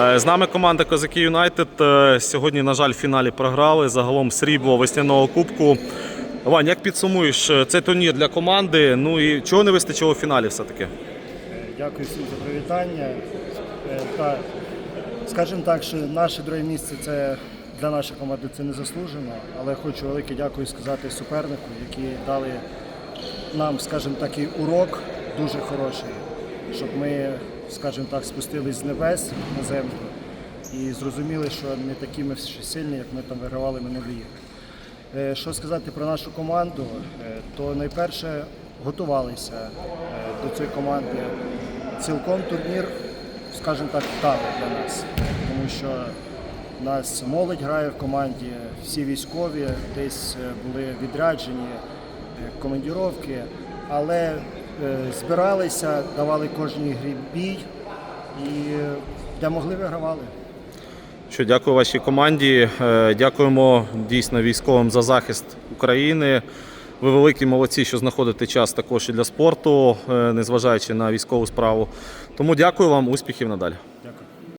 Е, З нами команда Козаки Юнайтед. Е, Сьогодні, на жаль, в фіналі програли. Загалом срібло весняного кубку. Вань, як підсумуєш е, цей турнір для команди? Ну і чого не вистачило в фіналі все-таки? Дякую всім за привітання. Та, скажімо так, що наше друге місце це для нашої команди це не заслужено, але хочу велике дякую сказати супернику, які дали нам, скажімо так, і урок дуже хороший, щоб ми, скажімо так, спустились з небес на землю і зрозуміли, що не такі ми ще сильні, як ми там вигравали минулі. Е, Що сказати про нашу команду, Е, то найперше готувалися е, до цієї команди. Цілком турнір, скажімо так, вдалий для нас, тому що нас молодь грає в команді, всі військові десь були відряджені, командіровки, але збиралися, давали кожній грі бій і е, де могли вигравали. Що, дякую вашій команді. Е, Дякуємо дійсно військовим за захист України. Ви великі молодці, що знаходите час також і для спорту, е, незважаючи на військову справу. Тому дякую вам, успіхів надалі.